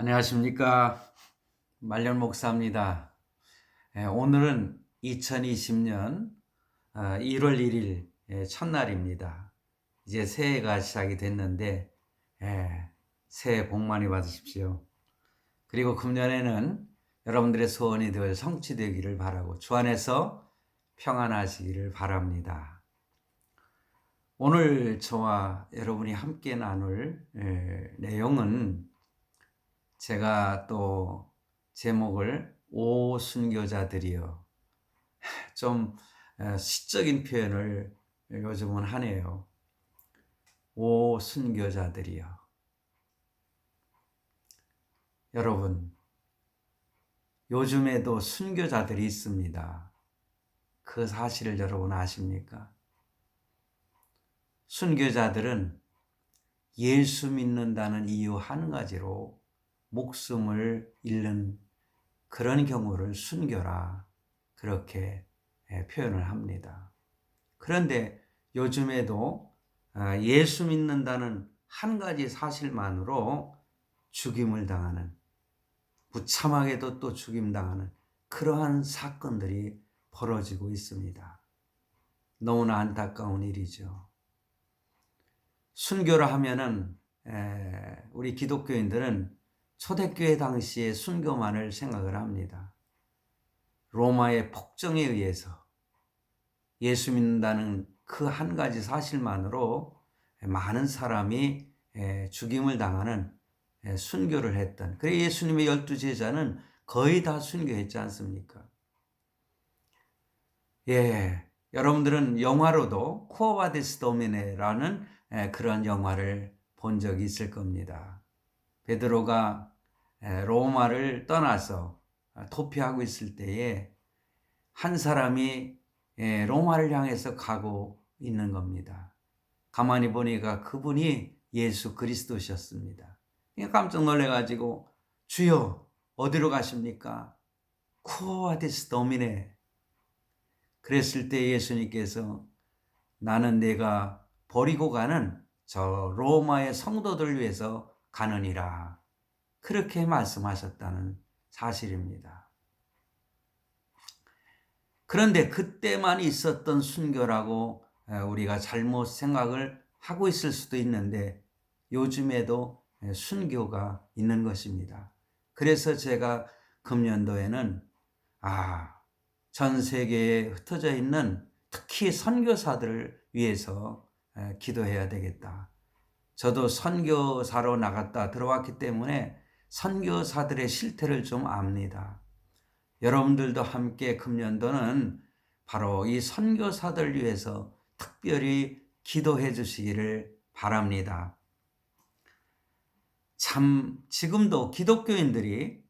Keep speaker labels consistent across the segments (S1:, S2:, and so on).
S1: 안녕하십니까. 말년 목사입니다. 예, 오늘은 2020년 1월 1일 예, 첫날입니다. 이제 새해가 시작이 됐는데, 예, 새해 복 많이 받으십시오. 그리고 금년에는 여러분들의 소원이 늘 성취되기를 바라고 주 안에서 평안하시기를 바랍니다. 오늘 저와 여러분이 함께 나눌 예, 내용은 제가 또 제목을 오순교자들이요. 좀 어, 시적인 표현을 요즘은 하네요. 오순교자들이요. 여러분, 요즘에도 순교자들이 있습니다. 그 사실을 여러분 아십니까? 순교자들은 예수 믿는다는 이유 한 가지로 목숨을 잃는 그런 경우를 순교라 그렇게 예, 표현을 합니다. 그런데 요즘에도 아, 예수 믿는다는 한 가지 사실만으로 죽임을 당하는 무참하게도 또 죽임 당하는 그러한 사건들이 벌어지고 있습니다. 너무나 안타까운 일이죠. 순교라 하면은 우리 기독교인들은 초대교회 당시의 순교만을 생각을 합니다. 로마의 폭정에 의해서 예수 믿는다는 그 한 가지 사실만으로 많은 사람이 죽임을 당하는 순교를 했던 그래 예수님의 열두 제자는 거의 다 순교했지 않습니까? 예, 여러분들은 영화로도 쿠어바디스 도미네라는 그런 영화를 본 적이 있을 겁니다. 베드로가 로마를 떠나서 도피하고 있을 때에 한 사람이 로마를 향해서 가고 있는 겁니다. 가만히 보니까 그분이 예수 그리스도셨습니다. 깜짝 놀래가지고 주여 어디로 가십니까? 쿠어디스 도미네. 그랬을 때 예수님께서 나는 내가 버리고 가는 저 로마의 성도들 위해서 가느니라. 그렇게 말씀하셨다는 사실입니다. 그런데 그때만 있었던 순교라고 우리가 잘못 생각을 하고 있을 수도 있는데 요즘에도 순교가 있는 것입니다. 그래서 제가 금년도에는 아, 전 세계에 흩어져 있는 특히 선교사들을 위해서 기도해야 되겠다. 저도 선교사로 나갔다 들어왔기 때문에 선교사들의 실태를 좀 압니다. 여러분들도 함께 금년도는 바로 이 선교사들 위해서 특별히 기도해 주시기를 바랍니다. 참, 지금도 기독교인들이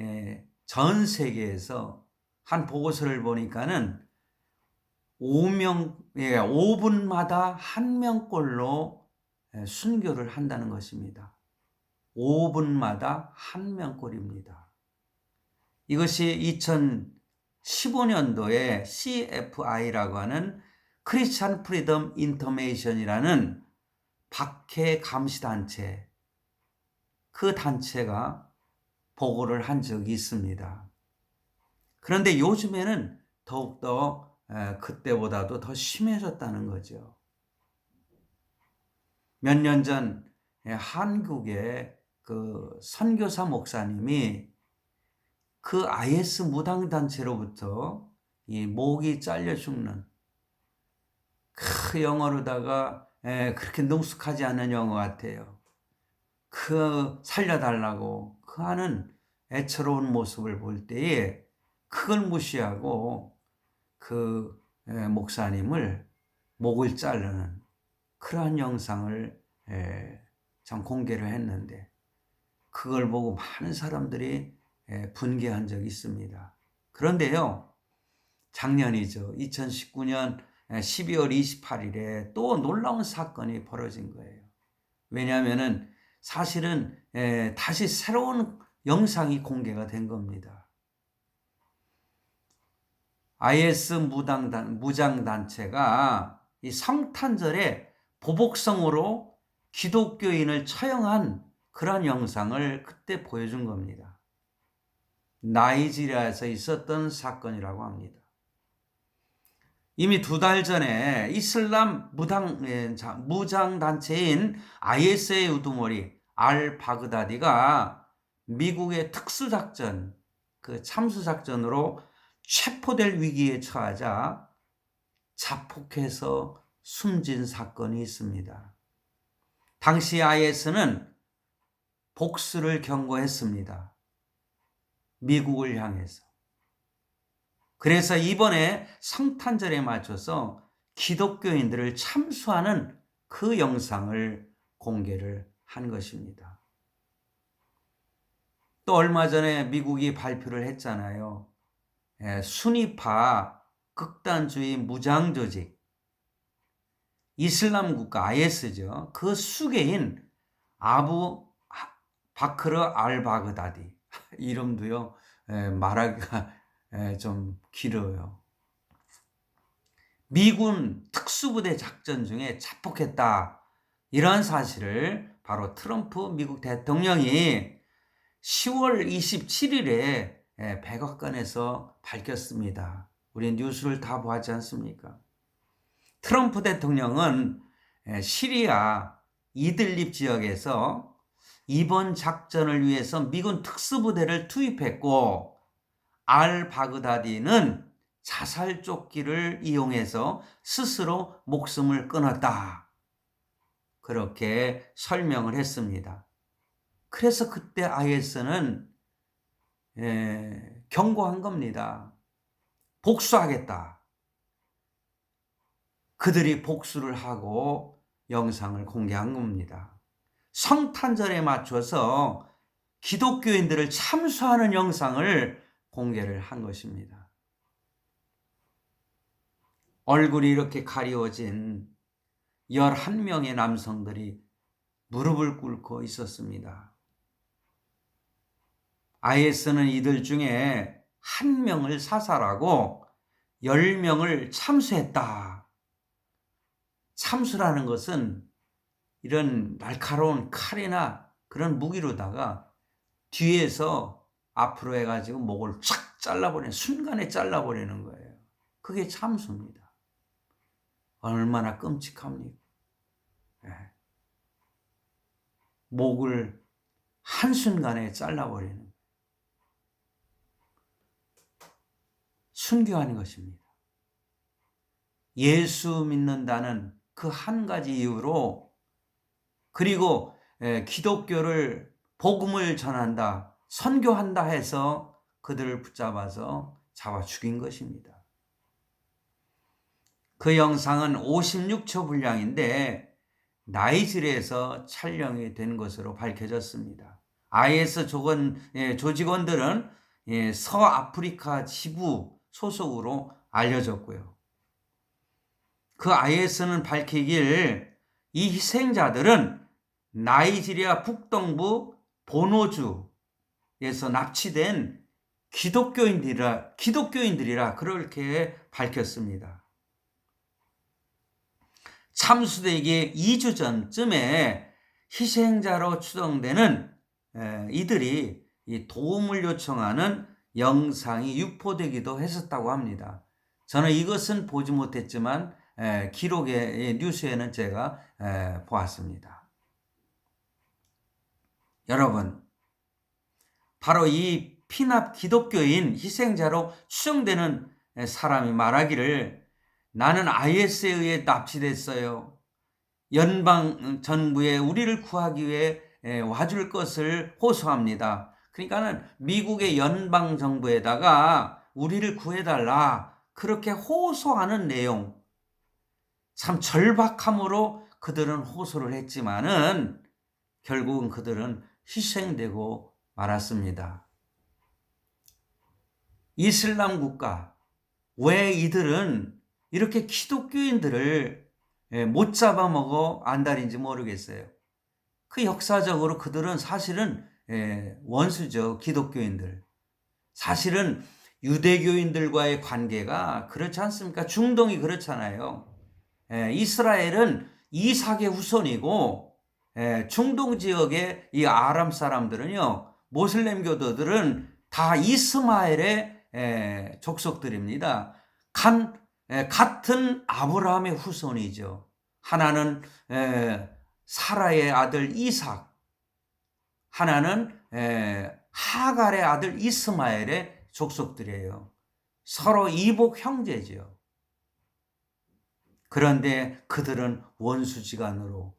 S1: 예, 전 세계에서 한 보고서를 보니까는 5명, 5분마다 예, 한 명꼴로 예, 순교를 한다는 것입니다. 5분마다 한 명꼴입니다. 이것이 2015년도에 CFI라고 하는 크리스찬 프리덤 인터메이션이라는 박해 감시 단체 그 단체가 보고를 한 적이 있습니다. 그런데 요즘에는 더욱더 그때보다도 더 심해졌다는 거죠. 몇 년 전 한국의 그 선교사 목사님이 그 IS 무당 단체로부터 이 목이 잘려 죽는 그 영어로다가 그렇게 능숙하지 않은 영어 같아요. 그 살려달라고 그 하는 애처로운 모습을 볼 때에 그걸 무시하고 그 목사님을 목을 자르는 그러한 영상을 참 공개를 했는데 그걸 보고 많은 사람들이 분개한 적이 있습니다. 그런데요, 작년이죠. 2019년 12월 28일에 또 놀라운 사건이 벌어진 거예요. 왜냐하면 사실은 다시 새로운 영상이 공개가 된 겁니다. IS 무당단, 무장단체가 이 성탄절에 보복성으로 기독교인을 처형한 그런 영상을 그때 보여준 겁니다. 나이지리아에서 있었던 사건이라고 합니다. 이미 두 달 전에 이슬람 무당, 예, 무장단체인 IS의 우두머리 알 바그다디가 미국의 특수작전, 그 참수작전으로 체포될 위기에 처하자 자폭해서 숨진 사건이 있습니다. 당시 IS는 복수를 경고했습니다. 미국을 향해서. 그래서 이번에 성탄절에 맞춰서 기독교인들을 참수하는 그 영상을 공개를 한 것입니다. 또 얼마 전에 미국이 발표를 했잖아요. 예, 순위파 극단주의 무장 조직 이슬람 국가 IS죠. 그 수계인 아부 바크르 알 바그다디 이름도요 예, 말하기가 예, 좀 길어요. 미군 특수부대 작전 중에 자폭했다. 이런 사실을 바로 트럼프 미국 대통령이 10월 27일에 예, 백악관에서 밝혔습니다. 우리 뉴스를 다 보았지 않습니까? 트럼프 대통령은 예, 시리아 이들립 지역에서 이번 작전을 위해서 미군 특수부대를 투입했고 알 바그다디는 자살 조끼를 이용해서 스스로 목숨을 끊었다. 그렇게 설명을 했습니다. 그래서 그때 IS는 예, 경고한 겁니다. 복수하겠다. 그들이 복수를 하고 영상을 공개한 겁니다. 성탄절에 맞춰서 기독교인들을 참수하는 영상을 공개를 한 것입니다. 얼굴이 이렇게 가리워진 11명의 남성들이 무릎을 꿇고 있었습니다. IS는 이들 중에 한 명을 사살하고 10명을 참수했다. 참수라는 것은 이런 날카로운 칼이나 그런 무기로다가 뒤에서 앞으로 해가지고 목을 촥 잘라버리는, 순간에 잘라버리는 거예요. 그게 참수입니다. 얼마나 끔찍합니까? 네. 목을 한순간에 잘라버리는. 순교하는 것입니다. 예수 믿는다는 그 한 가지 이유로 그리고 기독교를 복음을 전한다, 선교한다 해서 그들을 붙잡아서 잡아 죽인 것입니다. 그 영상은 56초 분량인데 나이지리에서 촬영이 된 것으로 밝혀졌습니다. IS 조건, 예, 조직원들은 예, 서아프리카 지부 소속으로 알려졌고요. 그 IS는 밝히길 이 희생자들은 나이지리아 북동부 보노주에서 납치된 기독교인들이라, 기독교인들이라 그렇게 밝혔습니다. 참수되기 2주 전쯤에 희생자로 추정되는 이들이 도움을 요청하는 영상이 유포되기도 했었다고 합니다. 저는 이것은 보지 못했지만 기록의 뉴스에는 제가 보았습니다. 여러분, 바로 이 피납 기독교인 희생자로 추정되는 사람이 말하기를 나는 IS에 의해 납치됐어요. 연방 정부에 우리를 구하기 위해 와줄 것을 호소합니다. 그러니까는 미국의 연방 정부에다가 우리를 구해달라 그렇게 호소하는 내용. 참 절박함으로 그들은 호소를 했지만은 결국은 그들은 희생되고 말았습니다. 이슬람 국가 왜 이들은 이렇게 기독교인들을 예, 못 잡아먹어 안달인지 모르겠어요. 그 역사적으로 그들은 사실은 예, 원수죠. 기독교인들. 사실은 유대교인들과의 관계가 그렇지 않습니까? 중동이 그렇잖아요. 예, 이스라엘은 이삭의 후손이고 에, 중동 지역의 이 아람 사람들은요, 모슬렘 교도들은 다 이스마엘의 에, 족속들입니다. 간, 에, 같은 아브라함의 후손이죠. 하나는 에, 사라의 아들 이삭, 하나는 에, 하갈의 아들 이스마엘의 족속들이에요. 서로 이복 형제죠. 그런데 그들은 원수지간으로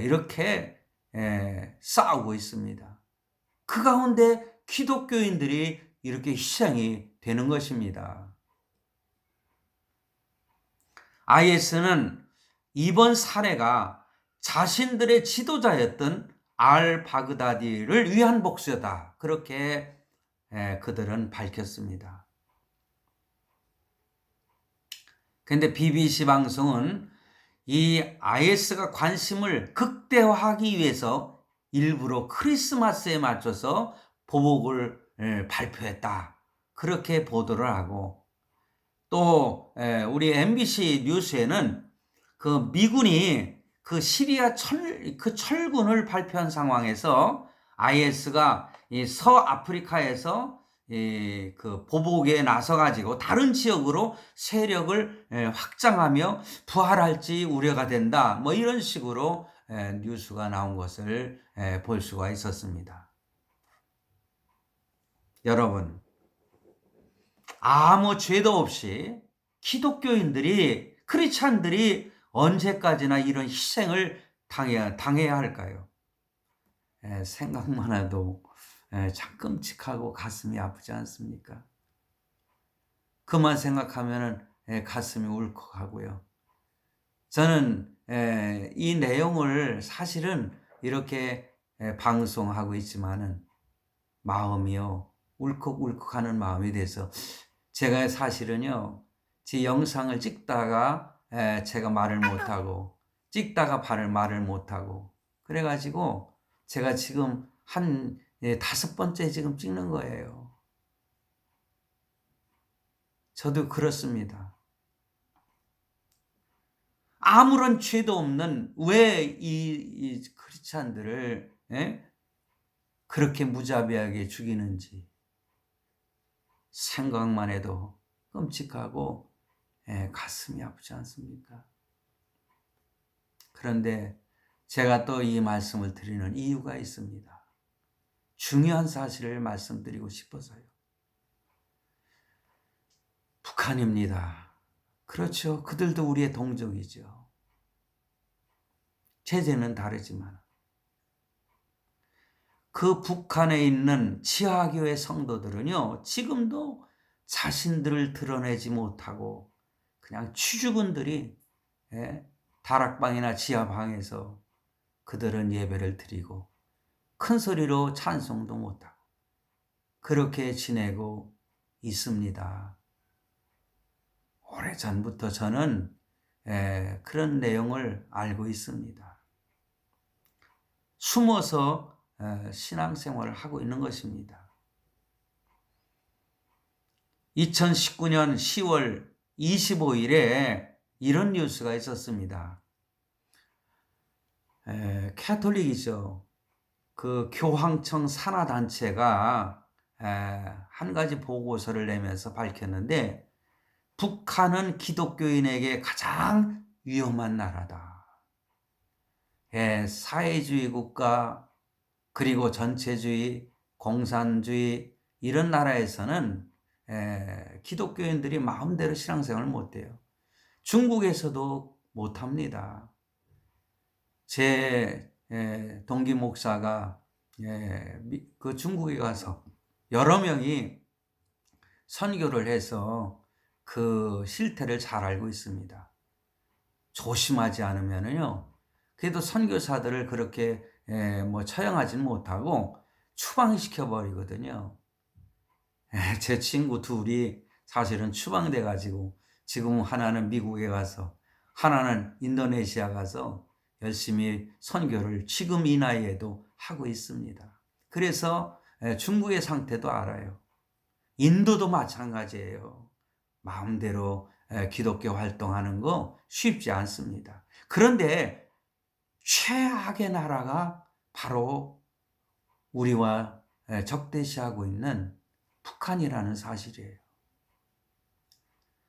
S1: 이렇게 싸우고 있습니다. 그 가운데 기독교인들이 이렇게 희생이 되는 것입니다. IS는 이번 사례가 자신들의 지도자였던 알 바그다디를 위한 복수다. 그렇게 그들은 밝혔습니다. 근데 BBC 방송은 이 IS가 관심을 극대화하기 위해서 일부러 크리스마스에 맞춰서 보복을 발표했다. 그렇게 보도를 하고 또 우리 MBC 뉴스에는 그 미군이 그 시리아 철, 그 철군을 발표한 상황에서 IS가 이 서아프리카에서 그 보복에 나서 가지고 다른 지역으로 세력을 확장하며 부활할지 우려가 된다. 뭐 이런 식으로 뉴스가 나온 것을 볼 수가 있었습니다. 여러분, 아무 죄도 없이 기독교인들이 크리스찬들이 언제까지나 이런 희생을 당해야, 당해야 할까요? 생각만 해도 참 끔찍하고 가슴이 아프지 않습니까? 그만 생각하면 가슴이 울컥하고요. 저는 이 내용을 사실은 이렇게 방송하고 있지만은 마음이요 울컥울컥하는 마음이 돼서 제가 사실은요 제 영상을 찍다가 제가 말을 못하고 찍다가 발을 말을 못하고 그래가지고 제가 지금 한 예, 다섯 번째 지금 찍는 거예요. 저도 그렇습니다. 아무런 죄도 없는 왜이 이 크리스찬들을 예? 그렇게 무자비하게 죽이는지 생각만 해도 끔찍하고 예, 가슴이 아프지 않습니까? 그런데 제가 또 이 말씀을 드리는 이유가 있습니다. 중요한 사실을 말씀드리고 싶어서요. 북한입니다. 그렇죠. 그들도 우리의 동족이죠. 체제는 다르지만. 그 북한에 있는 지하교회 성도들은요, 지금도 자신들을 드러내지 못하고 그냥 취주군들이 예, 다락방이나 지하방에서 그들은 예배를 드리고 큰 소리로 찬송도 못하고 그렇게 지내고 있습니다. 오래 전부터 저는 에, 그런 내용을 알고 있습니다. 숨어서 에, 신앙생활을 하고 있는 것입니다. 2019년 10월 25일에 이런 뉴스가 있었습니다. 에, 캐톨릭이죠. 그 교황청 산하단체가 한 가지 보고서를 내면서 밝혔는데 북한은 기독교인에게 가장 위험한 나라다. 사회주의 국가 그리고 전체주의, 공산주의 이런 나라에서는 기독교인들이 마음대로 신앙생활을 못해요. 중국에서도 못합니다. 제 예, 동기 목사가 예, 그 중국에 가서 여러 명이 선교를 해서 그 실태를 잘 알고 있습니다. 조심하지 않으면요. 그래도 선교사들을 그렇게 예, 뭐 처형하지는 못하고 추방시켜 버리거든요. 예, 제 친구 둘이 사실은 추방돼 가지고 지금 하나는 미국에 가서 하나는 인도네시아 가서 열심히 선교를 지금 이 나이에도 하고 있습니다. 그래서 중국의 상태도 알아요. 인도도 마찬가지예요. 마음대로 기독교 활동하는 거 쉽지 않습니다. 그런데 최악의 나라가 바로 우리와 적대시하고 있는 북한이라는 사실이에요.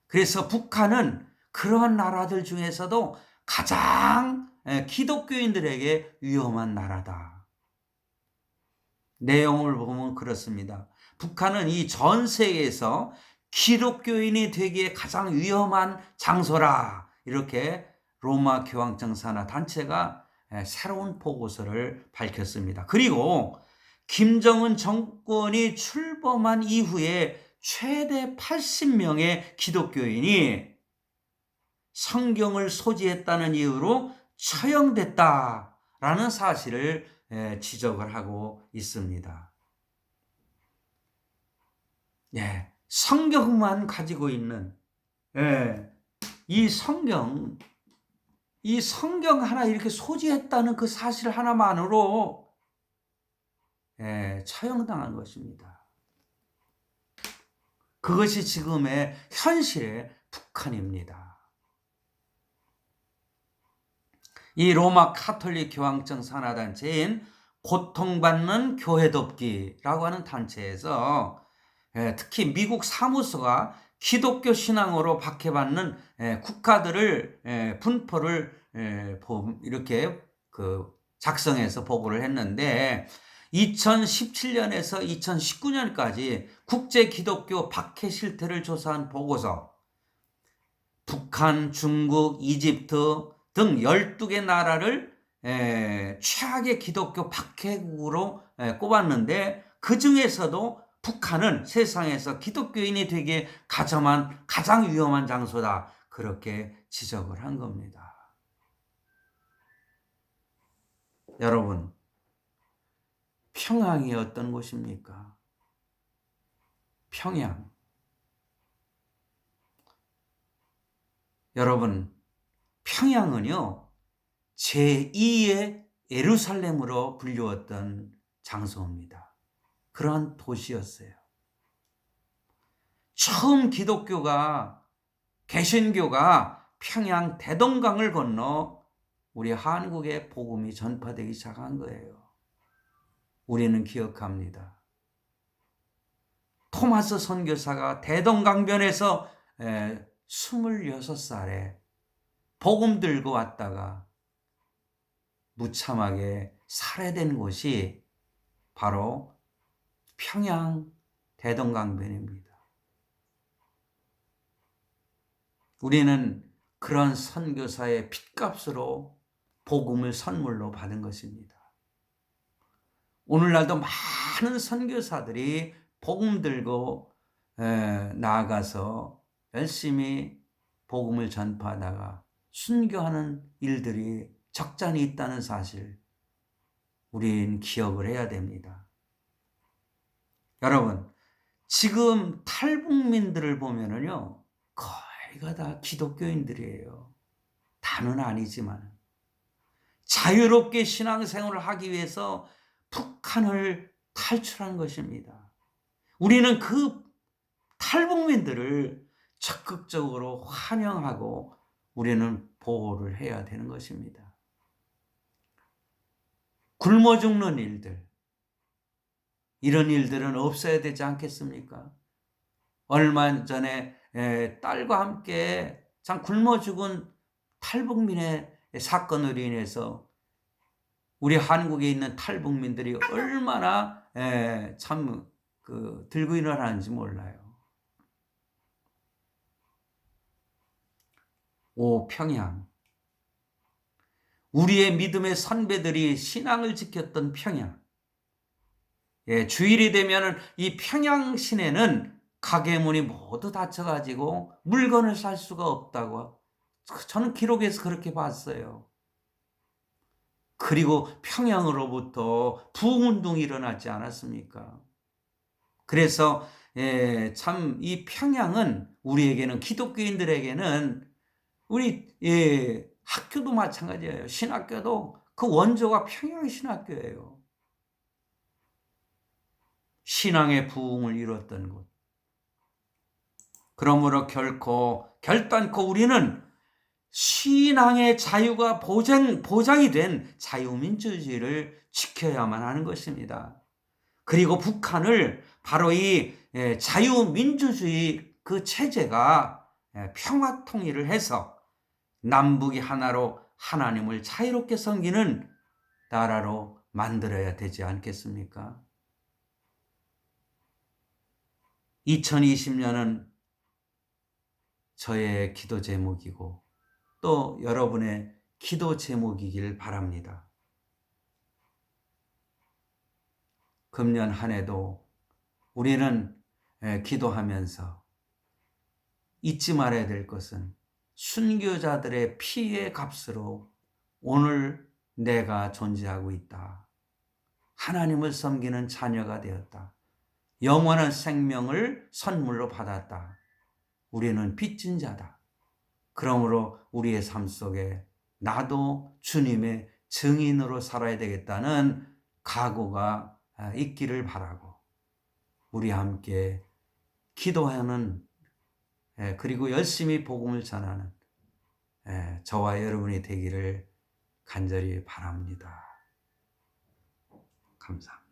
S1: 그래서 북한은 그러한 나라들 중에서도 가장 기독교인들에게 위험한 나라다. 내용을 보면 그렇습니다. 북한은 이 전 세계에서 기독교인이 되기에 가장 위험한 장소라. 이렇게 로마 교황청 산하 단체가 새로운 보고서를 밝혔습니다. 그리고 김정은 정권이 출범한 이후에 최대 80명의 기독교인이 성경을 소지했다는 이유로 처형됐다라는 사실을 지적을 하고 있습니다. 예, 성경만 가지고 있는 예, 이 성경 이 성경 하나 이렇게 소지했다는 그 사실 하나만으로 예, 처형당한 것입니다. 그것이 지금의 현실의 북한입니다. 이 로마 카톨릭 교황청 산하단체인 고통받는 교회 돕기라고 하는 단체에서 예, 특히 미국 사무소가 기독교 신앙으로 박해받는 예, 국가들을 예, 분포를 이렇게 그 작성해서 보고를 했는데 2017년에서 2019년까지 국제 기독교 박해 실태를 조사한 보고서 북한, 중국, 이집트 등 12개 나라를 최악의 기독교 박해국으로 꼽았는데 그 중에서도 북한은 세상에서 기독교인이 되기에 가장, 가장 위험한 장소다. 그렇게 지적을 한 겁니다. 여러분, 평양이 어떤 곳입니까? 평양. 여러분, 평양은요, 제2의 예루살렘으로 불리웠던 장소입니다. 그러한 도시였어요. 처음 기독교가 개신교가 평양 대동강을 건너 우리 한국에 복음이 전파되기 시작한 거예요. 우리는 기억합니다. 토마스 선교사가 대동강변에서 26살에 복음 들고 왔다가 무참하게 살해된 곳이 바로 평양 대동강변입니다. 우리는 그런 선교사의 핏값으로 복음을 선물로 받은 것입니다. 오늘날도 많은 선교사들이 복음 들고 나아가서 열심히 복음을 전파하다가 순교하는 일들이 적잖이 있다는 사실 우린 기억을 해야 됩니다. 여러분, 지금 탈북민들을 보면은요, 거의가 다 기독교인들이에요. 다는 아니지만. 자유롭게 신앙생활을 하기 위해서 북한을 탈출한 것입니다. 우리는 그 탈북민들을 적극적으로 환영하고 우리는 보호를 해야 되는 것입니다. 굶어 죽는 일들, 이런 일들은 없어야 되지 않겠습니까? 얼마 전에 딸과 함께 참 굶어 죽은 탈북민의 사건으로 인해서 우리 한국에 있는 탈북민들이 얼마나 참 그 들고 일어나는지 몰라요. 오 평양. 우리의 믿음의 선배들이 신앙을 지켰던 평양. 예, 주일이 되면은 이 평양 시내는 가게 문이 모두 닫혀가지고 물건을 살 수가 없다고 저는 기록에서 그렇게 봤어요. 그리고 평양으로부터 부흥운동이 일어나지 않았습니까? 그래서 예, 참 이 평양은 우리에게는 기독교인들에게는 우리 예, 학교도 마찬가지예요. 신학교도 그 원조가 평양 신학교예요. 신앙의 부흥을 이뤘던 곳. 그러므로 결코 결단코 우리는 신앙의 자유가 보장, 보장이 된 자유민주주의를 지켜야만 하는 것입니다. 그리고 북한을 바로 이 예, 자유민주주의 그 체제가 예, 평화 통일을 해서 남북이 하나로 하나님을 자유롭게 섬기는 나라로 만들어야 되지 않겠습니까? 2020년은 저의 기도 제목이고 또 여러분의 기도 제목이길 바랍니다. 금년 한 해도 우리는 예, 기도하면서 잊지 말아야 될 것은 순교자들의 피의 값으로 오늘 내가 존재하고 있다. 하나님을 섬기는 자녀가 되었다. 영원한 생명을 선물로 받았다. 우리는 빚진 자다. 그러므로 우리의 삶 속에 나도 주님의 증인으로 살아야 되겠다는 각오가 있기를 바라고 우리 함께 기도하는 예, 그리고 열심히 복음을 전하는 예, 저와 여러분이 되기를 간절히 바랍니다. 감사합니다.